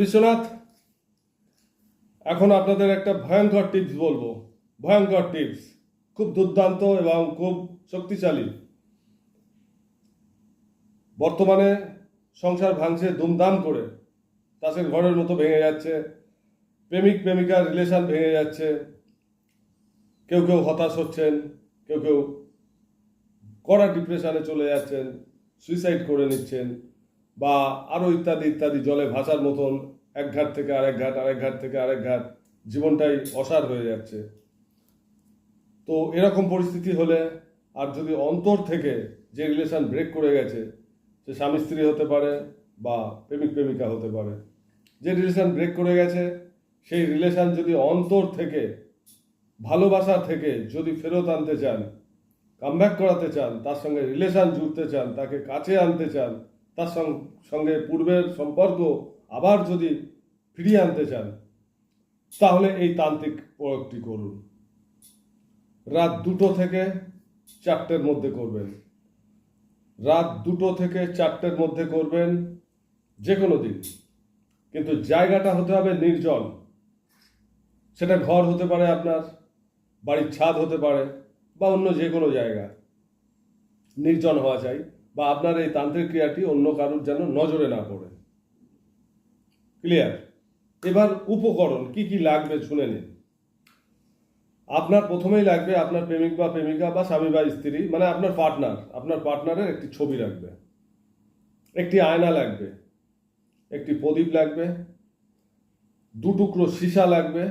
বিশ্বনাথ, এখন আপনাদের একটা ভয়ঙ্কর টিপস বলব। ভয়ঙ্কর টিপস খুব দুর্দান্ত এবং খুব শক্তিশালী। বর্তমানে সংসার ভাঙছে দুমদাম করে। তাদের ঘরের মতো ভেঙে যাচ্ছে। প্রেমিক, প্রেমিকার রিলেশন ভেঙে যাচ্ছে। কেউ কেউ হতাশ হচ্ছেন, কেউ কেউ কড়া ডিপ্রেশনে চলে যাচ্ছেন সুইসাইড করে নিচ্ছেন। বা আরও ইত্যাদি ইত্যাদি জলে ভাসার মতন এক ঘাট থেকে আরেক ঘাট আরেক ঘাট থেকে আরেক ঘাট জীবনটাই অসার হয়ে যাচ্ছে। তো এরকম পরিস্থিতি হলে আর যদি অন্তর থেকে যে রিলেশন ব্রেক করে গেছে, সে স্বামী স্ত্রী হতে পারে বা প্রেমিক, প্রেমিকা হতে পারে, যে রিলেশন ব্রেক করে গেছে, সেই রিলেশন যদি অন্তর থেকে, ভালোবাসা থেকে যদি ফেরত আনতে চান কামব্যাক করাতে চান, তার সঙ্গে রিলেশন জুড়তে চান, তাকে কাছে আনতে চান তার সঙ্গে পূর্বের সম্পর্ক আবার যদি ফিরিয়ে আনতে চান, তাহলে এই তান্ত্রিক প্রয়োগটি করুন। রাত দুটো থেকে চারটের মধ্যে করবেন। রাত দুটো থেকে চারটের মধ্যে করবেন যে কোনো দিন। কিন্তু জায়গাটা হতে হবে নির্জন। সেটা ঘর হতে পারে আপনার, বাড়ির ছাদ হতে পারে, বা অন্য যে কোনো জায়গা। নির্জন হওয়া চাই। বা আপনার এই তান্ত্রিক ক্রিয়াটি অন্য কারুর যেন নজরে না পড়ে। ক্লিয়ার এবার উপকরণ, কি কি লাগবে শুনে নিন। আপনার প্রথমেই লাগবে আপনার প্রেমিক বা প্রেমিকা বা স্বামী বা স্ত্রী মানে আপনার পার্টনার আপনার পার্টনারের একটি ছবি লাগবে। একটি আয়না লাগবে, একটি প্রদীপ লাগবে দু টুকরো সীসা লাগবে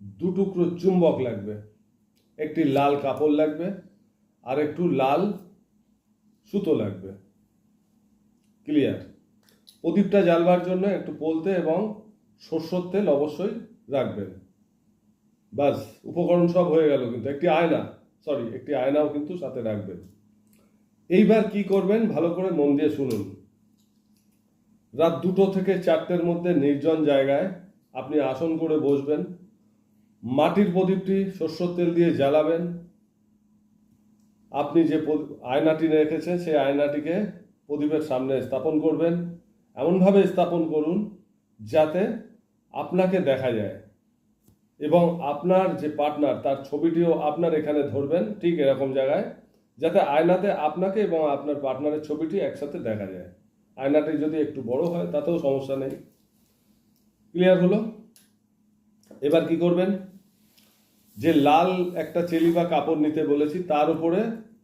দু টুকরো চুম্বক লাগবে, একটি লাল কাপড় লাগবে, আর একটু লাল সুতো লাগবে। ক্লিয়ার প্রদীপটা জ্বালবার জন্য একটু পোলতে এবং সর্ষের তেল অবশ্যই রাখবেন। বাস, উপকরণ সব হয়ে গেল কিন্তু, একটি আয়না সরি একটি আয়নাও কিন্তু সাথে রাখবেন। এইবার কি করবেন, ভালো করে মন দিয়ে শুনুন। রাত দুটো থেকে চারটের মধ্যে নির্জন জায়গায় আপনি আসন করে বসবেন। মাটির প্রদীপটি সর্ষের তেল দিয়ে জ্বালাবেন। আপনি যে আয়নাটি রেখেছেন, সেই আয়নাটিকে প্রদীপের সামনে স্থাপন করবেন। এমনভাবে স্থাপন করুন যাতে আপনাকে দেখা যায় এবং আপনার যে পার্টনার, তার ছবিটিও আপনার এখানে ধরবেন ঠিক এরকম জায়গায়, যাতে আয়নাতে আপনাকে এবং আপনার পার্টনারের ছবিটি একসাথে দেখা যায়। আয়নাটি যদি একটু বড় হয়, তাতেও সমস্যা নেই। ক্লিয়ার হলো? এবার কি করবেন? যে লাল একটা চেলি বা কাপড় নিতে বলেছি, তার উপরে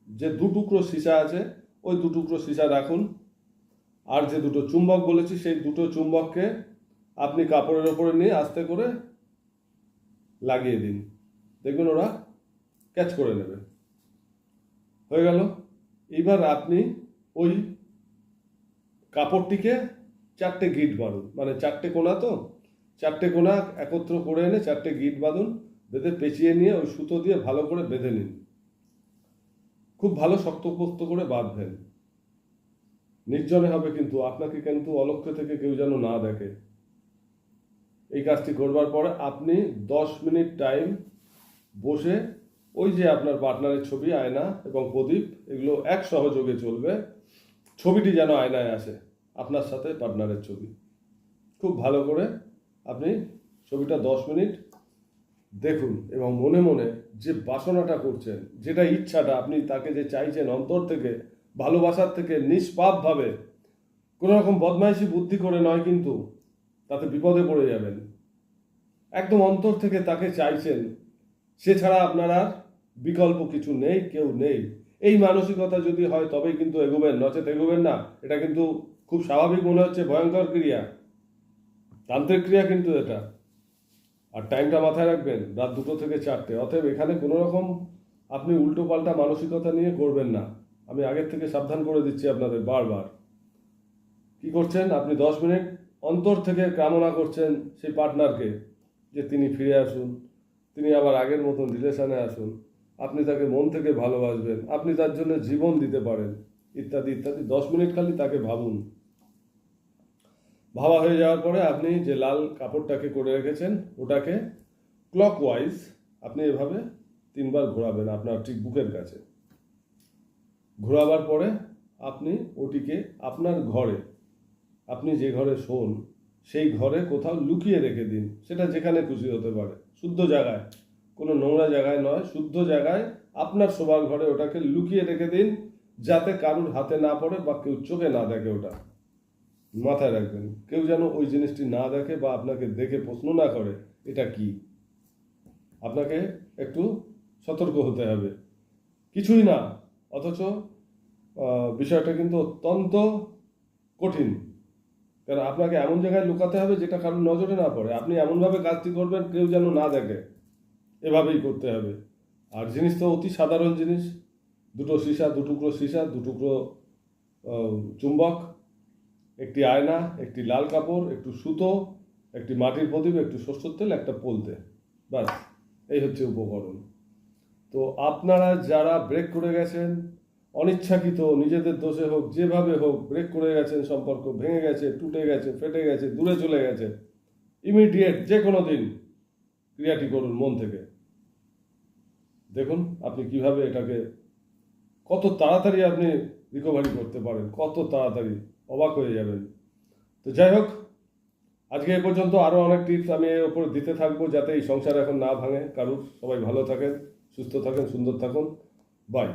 যে দু টুকরো সীসা আছে, ওই দু টুকরো সীসা রাখুন। আর যে দুটো চুম্বক বলেছি, সেই দুটো চুম্বককে আপনি কাপড়ের ওপরে নিয়ে আস্তে করে লাগিয়ে দিন। দেখবেন ওরা ক্যাচ করে নেবে। হয়ে গেল। এবার আপনি ওই কাপড়টিকে চারটে গিট বাঁধুন। মানে চারটে কোনা তো, চারটে কোনা একত্র করে এনে চারটে গিট বাঁধুন। বেঁধে পেঁচিয়ে নিয়ে ওই সুতো দিয়ে ভালো করে বেঁধে নিন। খুব ভালো শক্তপোক্ত করে বাঁধবেন। নির্জনে হবে কিন্তু, আপনাকে কিন্তু অলক্ষ্য থেকে কেউ যেন না দেখে। এই কাজটি করবার পরে আপনি দশ মিনিট টাইম বসে ওই যে আপনার পার্টনারের ছবি, আয়না এবং প্রদীপ, এগুলো এক সহযোগে চলবে। ছবিটি যেন আয়নায় আসে, আপনার সাথে পার্টনারের ছবি। খুব ভালো করে আপনি ছবিটা দশ মিনিট দেখুন, এবং মনে মনে যে বাসনাটা করছেন, যেটা ইচ্ছাটা আপনি তাকে যে চাইছেন অন্তর থেকে, ভালোবাসার থেকে নিষ্পাপভাবে, কোনো রকম বদমাইশি বুদ্ধি করে নয় কিন্তু, তাতে বিপদে পড়ে যাবেন। একদম অন্তর থেকে তাকে চাইছেন, সে ছাড়া আপনার আর বিকল্প কিছু নেই, কেউ নেই। এই মানসিকতা যদি হয়, তবেই কিন্তু এগোবেন, নচেত এগোবেন না, এটা কিন্তু খুব স্বাভাবিক মনে হচ্ছে, ভয়ঙ্কর ক্রিয়া। তান্ত্রিক ক্রিয়া কিন্তু এটা। আর টাইমটা মাথায় রাখবেন, রাত দুটো থেকে চারটে। অতএব এখানে কোনো রকম আপনি উল্টো পাল্টা মানসিকতা নিয়ে করবেন না। আমি আগের থেকে সাবধান করে দিচ্ছি আপনাদের বারবার। কি করছেন? আপনি দশ মিনিট অন্তর থেকে কামনা করছেন সেই পার্টনারকে যে তিনি ফিরে আসুন, তিনি আবার আগের মতন রিলেশানে আসুন। আপনি তাকে মন থেকে ভালোবাসবেন, আপনি তার জন্য জীবন দিতে পারেন, ইত্যাদি ইত্যাদি। দশ মিনিট খালি তাকে ভাবুন। ভাবা হয়ে যাওয়ার পরে আপনি যে লাল কাপড়টাকে করে রেখেছেন, ওটাকে ক্লক ওয়াইজ আপনি এভাবে তিনবার ঘোরাবেন আপনার ঠিক বুকের কাছে। ঘোরাবার পরে আপনি ওটিকে আপনার ঘরে, আপনি যে ঘরে শোন, সেই ঘরে কোথাও লুকিয়ে রেখে দিন। সেটা যেখানে খুশি হতে পারে। শুদ্ধ জায়গায়। কোনো নোংরা জায়গায় নয়, শুদ্ধ জায়গায় আপনার শোবার ঘরে ওটাকে লুকিয়ে রেখে দিন, যাতে কারুর হাতে না পড়ে বা কেউ চোখে না দেখে ওটা। মাথায় রাখবেন। কেউ যেন ওই জিনিসটি না দেখে বা আপনাকে দেখে প্রশ্ন না করে এটা কি? আপনাকে একটু সতর্ক হতে হবে। কিছুই না অথচ বিষয়টা কিন্তু অত্যন্ত কঠিন। কারণ আপনাকে এমন জায়গায় লুকাতে হবে যেটা কারোর নজরে না পড়ে। আপনি এমনভাবে কাজটি করবেন কেউ যেন না দেখে। এভাবেই করতে হবে। আর জিনিস তো অতি সাধারণ জিনিস। দুটো সীসা দুটুকরো সীসা দু টুকরো আহ, চুম্বক। একটি আয়না, একটি লাল কাপড়, একটু সুতো, একটি মাটির প্রদীপ, একটু সরষের তেল, একটা পোলতে। ব্যাস, এই হচ্ছে উপকরণ। তো আপনারা যারা ব্রেক করে গেছেন, অনিচ্ছাকৃত, নিজেদের দোষে হোক, যেভাবে হোক, ব্রেক করে গেছেন, সম্পর্ক ভেঙে গেছে, টুটে গেছে, ফেটে গেছে, দূরে চলে গেছে ইমিডিয়েট যে কোনো দিন ক্রিয়াটি করুন মন থেকে। দেখুন আপনি কীভাবে এটাকে কত তাড়াতাড়ি আপনি রিকভারি করতে পারেন, কত তাড়াতাড়ি। অবাক হয়ে যাবেন তো যাই হোক, আজকে এ পর্যন্ত আরও অনেক টিপস আমি এর উপর দিতে থাকব যাতে এই সংসার এখন না ভাঙে। কারুর? সবাই ভালো থাকেন, সুস্থ থাকেন, সুন্দর থাকুন। বাই